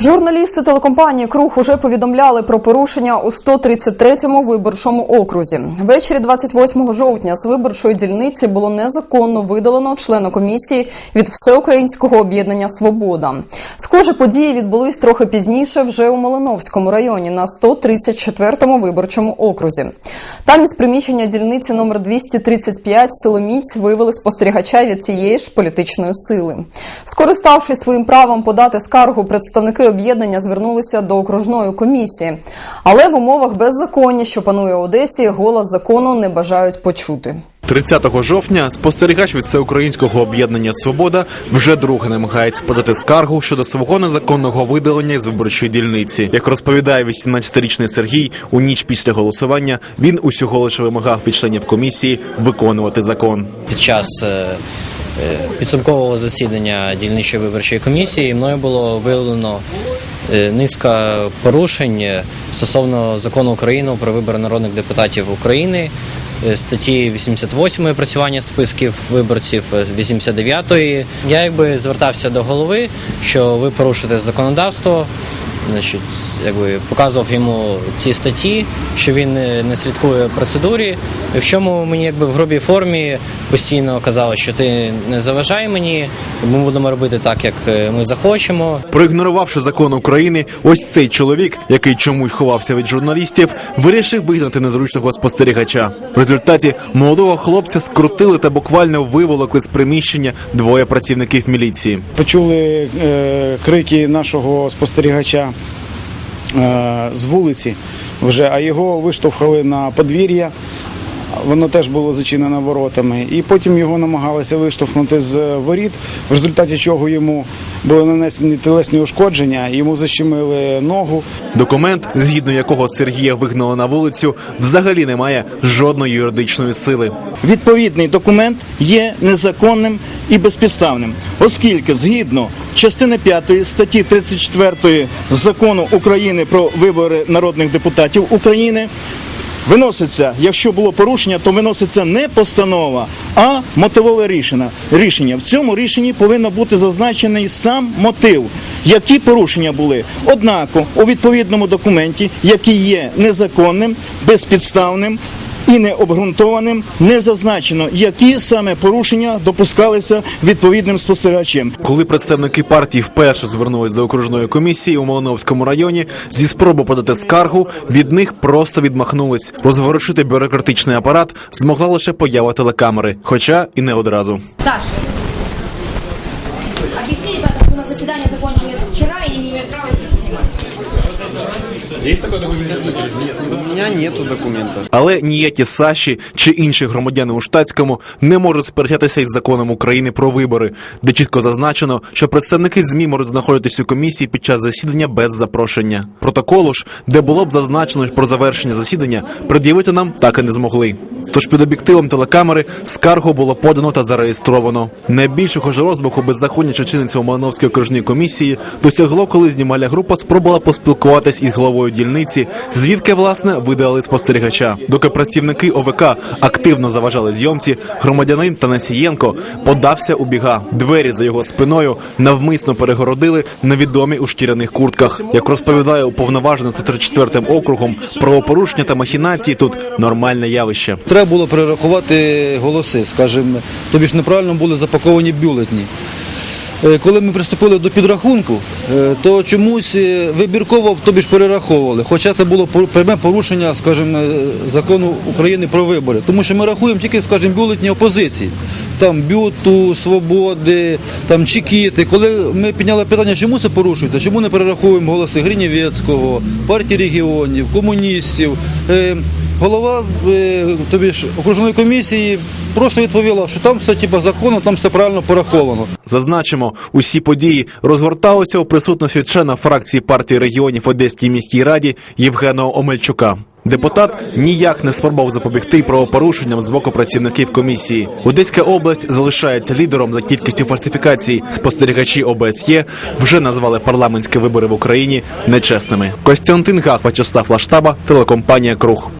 Журналісти телекомпанії Круг уже повідомляли про порушення у 133-му виборчому окрузі. Ввечері 28 жовтня з виборчої дільниці було незаконно видалено члена комісії від Всеукраїнського об'єднання Свобода. Схожі події відбулись трохи пізніше вже у Малиновському районі на 134-му виборчому окрузі. Там із приміщення дільниці номер 235 Силоміць вивели спостерігача від цієї ж політичної сили. Скориставшись своїм правом подати скаргу, представники об'єднання звернулися до окружної комісії, але в умовах беззаконня, що панує в Одесі, голос закону не бажають почути. 30 жовтня спостерігач від всеукраїнського об'єднання Свобода вже друге намагається подати скаргу щодо свого незаконного видалення з виборчої дільниці. Як розповідає 18-річний Сергій, у ніч після голосування він усього лише вимагав від членів комісії виконувати закон. Під час е, підсумкового засідання дільничої виборчої комісії мною було виявлено е, низка порушень е, стосовно закону України про вибори народних депутатів України. е, Статті 88 опрацювання списків виборців, е, 89 я якби звертався до голови, що ви порушите законодавство, значить, якби показував йому ці статті, що він не, не слідкує процедурі. В чому мені якби в грубій формі постійно казали, що ти не заважай мені, ми будемо робити так, як е, ми захочемо. Проігнорувавши закон України, ось цей чоловік, який чомусь ховався від журналістів, вирішив вигнати незручного спостерігача. В результаті молодого хлопця скрутили та буквально виволокли з приміщення двоє працівників міліції. Почули е, крики нашого спостерігача з вулиці вже, а його виштовхали на подвір'я. Воно теж було зачинено воротами. І потім його намагалися виштовхнути з воріт, в результаті чого йому були нанесені тілесні ушкодження, йому защемили ногу. Документ, згідно якого Сергія вигнали на вулицю, взагалі не має жодної юридичної сили. відповідний документ є незаконним і безпідставним, оскільки згідно частини 5 статті 34 закону України про вибори народних депутатів України. Виноситься, якщо було порушення, то виноситься не постанова, а мотивове рішення. Рішення в цьому рішенні повинно бути зазначений сам мотив, які порушення були. Однако у відповідному документі, який є незаконним, безпідставним і необґрунтованим, не зазначено, які саме порушення допускалися відповідним спостерігачем. Коли представники партії вперше звернулись до окружної комісії у Малиновському районі зі спроби подати скаргу, від них просто відмахнулись. Розворушити бюрократичний апарат змогла лише поява телекамери, хоча і не одразу. Саш, объясните, пожалуйста, у нас заседание закончилось вчера, и не имею права здесь снимать. У меня нету документа. Але ніякі Саші чи інші громадяни у штатському не можуть сперечатися із законом України про вибори, де чітко зазначено, що представники змі можуть знаходитись у комісії під час засідання без запрошення. Протоколу ж, де було б зазначено про завершення засідання, пред'явити нам так і не змогли. Тож під об'єктивом телекамери скаргу було подано та зареєстровано. Найбільшого ж розмаху беззаконня, чиниться у Малиновській окружній комісії, досягло, коли знімальна група спробувала поспілкуватись із головою дільниці, звідки власне видали спостерігача. Доки працівники ОВК активно заважали зйомці, громадянин Танасієнко подався у біга. Двері за його спиною навмисно перегородили невідомі у шкіряних куртках. Як розповідає уповноважений 134 округом, правопорушення та махінації тут нормальне явище. Треба було перерахувати голоси, скажімо, тобі ж неправильно були запаковані бюлетні. Е, Коли ми приступили до підрахунку, е, то чомусь е, вибірково тобі ж перераховували. Хоча це було пряме порушення, скажімо, закону України про вибори. Тому що ми рахуємо тільки, скажімо, бюлетні опозиції. Там бюту, свободи, там чекіти. Коли ми підняли питання, чому це порушується, чому не перераховуємо голоси Гринєвецького, партії регіонів, комуністів. Голова е, тобі ж окружної комісії просто відповіла, що там все типу, законно, там все правильно пораховано. Зазначимо, усі події розгорталися у присутності члена фракції партії регіонів Одеській міській раді Євгена Омельчука. Депутат ніяк не спробував запобігти правопорушенням з боку працівників комісії. Одеська область залишається лідером за кількістю фальсифікацій. Спостерігачі ОБСЄ вже назвали парламентські вибори в Україні нечесними. Костянтин Гах, Вячеслав Лаштаба, телекомпанія Круг.